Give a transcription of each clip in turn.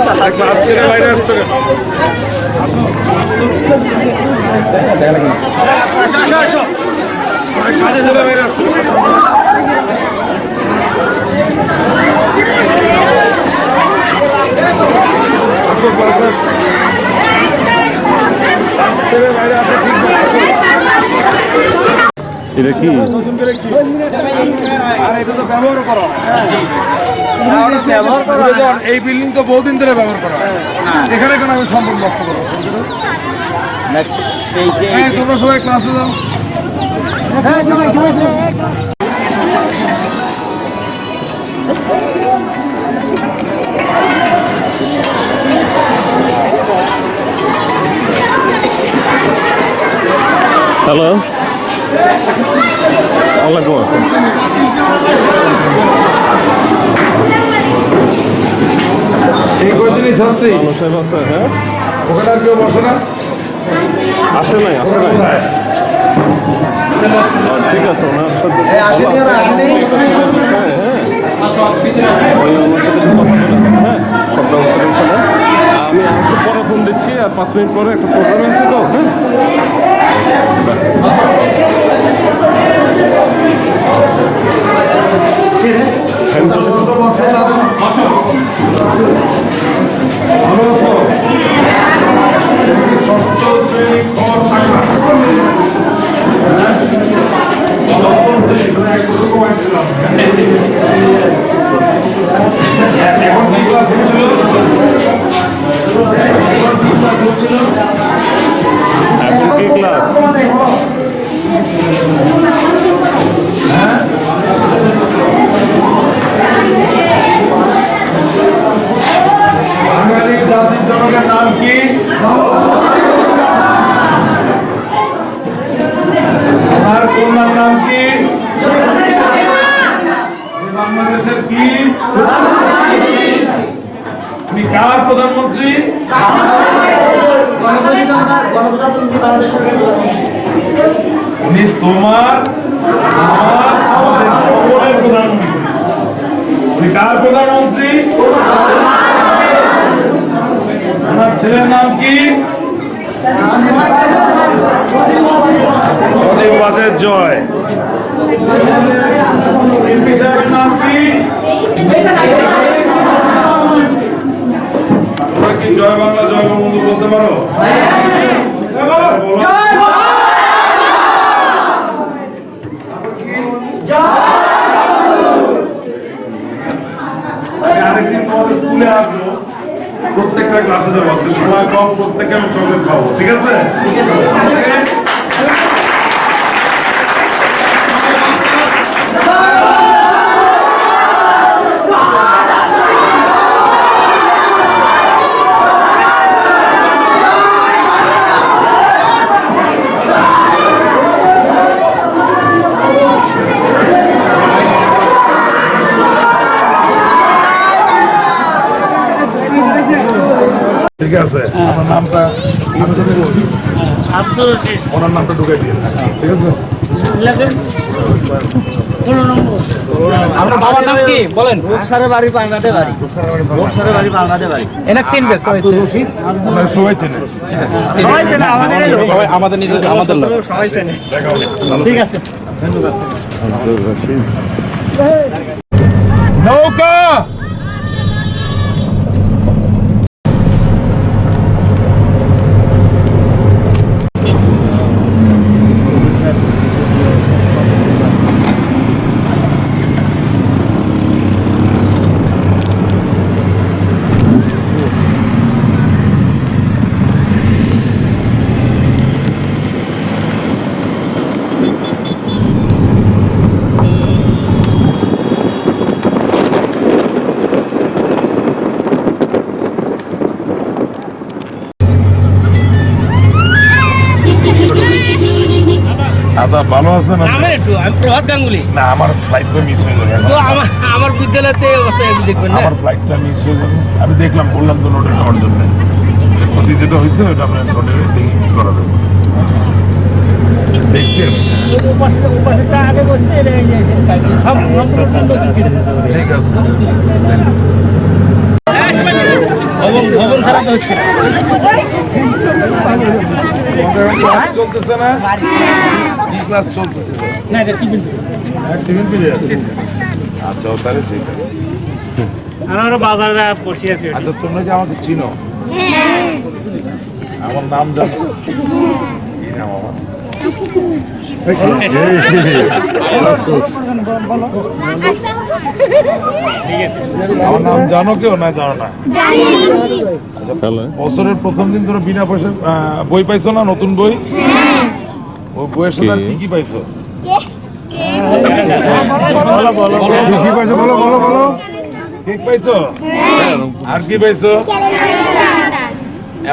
আসছে না বাইরে আসছে না কাজে ছেলে বাইরে আসো আসো ছেলে বাইরে আসো। এটা কি? এই বিল্ডিং তো বহুদিন ধরে ব্যবহার করা। এখানে কেন আমি সম্পদ নষ্ট করব? হ্যাঁ তোমরা সবাই ক্লাসে যাও। হ্যালো ওয়ালাইকুম আসসালাম আসে নাই আসে নাই ঠিক আছে ওনার সাথে হ্যাঁ সব ব্যবস্থা আমি একটু পরে ফোন দিচ্ছি আর পাঁচ মিনিট পরে একটা প্রোগ্রাম আছে তো আমার কন্যার নাম কি? বাংলাদেশের কি? কার প্রধানমন্ত্রী? উনি তোমার সকলের প্রধানমন্ত্রী। উনি কার প্রধানমন্ত্রী? ওনার ছেলের নাম কি? সজীব বাজের জয়। জয় বাংলা জয় বঙ্গবন্ধু বলতে পারো বলো আমি আরেকদিন তোমাদের স্কুলে আসব প্রত্যেকটা ক্লাসে যাব আজকে সময় কম প্রত্যেককে আমি চকলেট খাব ঠিক আছে? ঠিক আছে? আমার নামটা আব্দুল রশিদ। ওনার নামটা ঢুকাই দিয়ে ঠিক আছে? লেখেন। ষোলো নম্বর। আপনার বাবার নাম কি? বলেন। রূপসারের বাড়ি পাঙ্গাতে বাড়ি। রূপসারের বাড়ি পাঙ্গাতে বাড়ি এনাক চিনবে আব্দুল রশিদ? ওনার সবাই চেনে সবাই চেনে আমাদের লোক। সবাই আমাদের নিজের আমাদের লোক। সবাই চেনে। দেখা হবে। ভালো ঠিক আছে। নৌকা! দাদা ভালো আছেন? আমার একটু আমি প্রভাত গাঙ্গুলি। না আমার ফ্লাইট তো মিস হয়ে যাবে। তো আমার আমার বিদ্যালয়তে এই অবস্থায় আপনি দেখবেন না? আমার ফ্লাইটটা মিস হয়ে যাবে। আমি দেখলাম বললাম তো নোটে নেওয়ার জন্য। ক্ষতি যেটা হয়েছে ওটা আপনার নোটে দেখি কি করা যাবে দেখছি আমি। ঠিক আছে। তো হচ্ছে না। তোমাদের এখন ক্লাস চলতেছে না? কি ক্লাস চলতেছে? না এটা টিফিন টিফিন পিরিয়ড আচ্ছা তাহলে ঠিক আছে। আমার বসে আছে। আচ্ছা তোমরা কি আমাকে চিনো? আমার নাম জানো? কি নাম আমার? আমার নাম জানো কেউ? না জানো না। বছরের প্রথম দিন তোরা বিনা পয়সা বই পাইছো না নতুন বই? ওই বইয়ের সাথে আর কি? কি? পাইছো বলো, কি? কি পাইছো বলো বলো বলো। কেক পাইছো? আর কি পাইছো?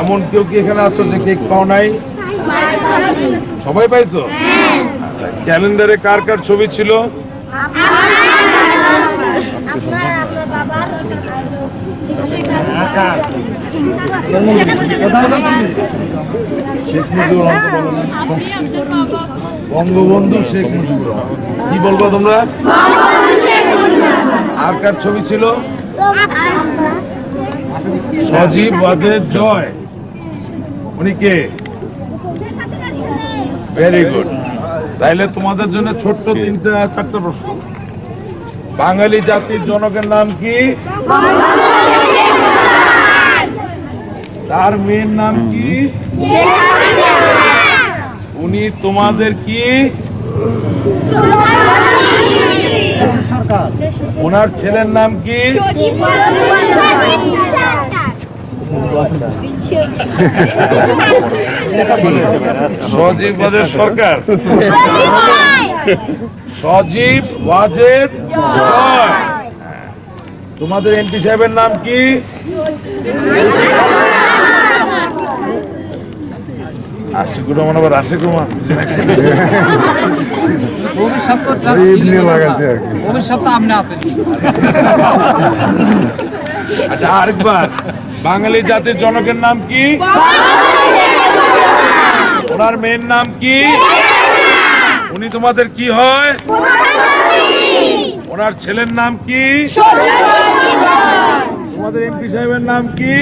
এমন কেউ কি এখানে আছো যে কেক পাও নাই? সবাই পাইছো? আচ্ছা ক্যালেন্ডারে কার কার ছবি ছিল? মুজিবুর রহমান বলো বঙ্গবন্ধু শেখ মুজিবুর কি বলব তোমরা? আর কার ছবি ছিল? সজীব ওয়াজেদ জয়। উনি কে? ভেরি গুড তাইলে তোমাদের জন্য ছোট্ট তিনটা, চারটা প্রশ্ন। বাঙালি জাতির জনকের নাম কি? তার মেয়ের নাম কি? উনি তোমাদের কি? ওনার ছেলের নাম কি? সজীব ওয়াজেদ সরকার। সজীব ওয়াজেদ তোমাদের এমপি সাহেবের নাম কি? আশিকুর রহমান আবার আশিক রহমান। দুজন একসাথে। ভবিষ্যৎ আপনি আছেন। আচ্ছা আরেকবার। বাঙালি জাতির জনকের নাম কি? ওনার মেয়ের নাম কি? উনি তোমাদের কি হয়? ওনার ছেলের নাম কি? তোমাদের এমপি সাহেবের নাম কি?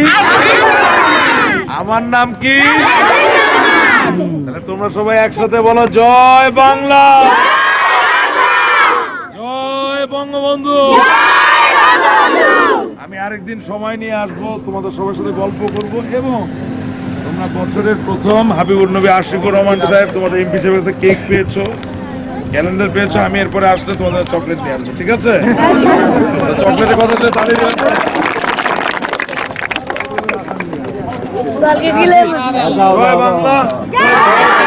আমার নাম কি? তাহলে তোমরা সবাই একসাথে বলো, জয় বাংলা। জয় বঙ্গবন্ধু। আমি আরেকদিন সময় নিয়ে আসব, তোমাদের সবার সাথে গল্প করব এবং তোমরা বছরের প্রথম হাবিবুর নবী আশিকুর রহমান সাহেব, তোমাদের এমপি সাহেবের কাছে কেক পেয়েছ, ক্যালেন্ডার পেয়েছ, আমি এরপরে আসলে তোমাদের চকলেট নিয়ে আসব, ঠিক আছে? চকলেটের কথা হচ্ছে তাহলে জয় বাংলা। যায়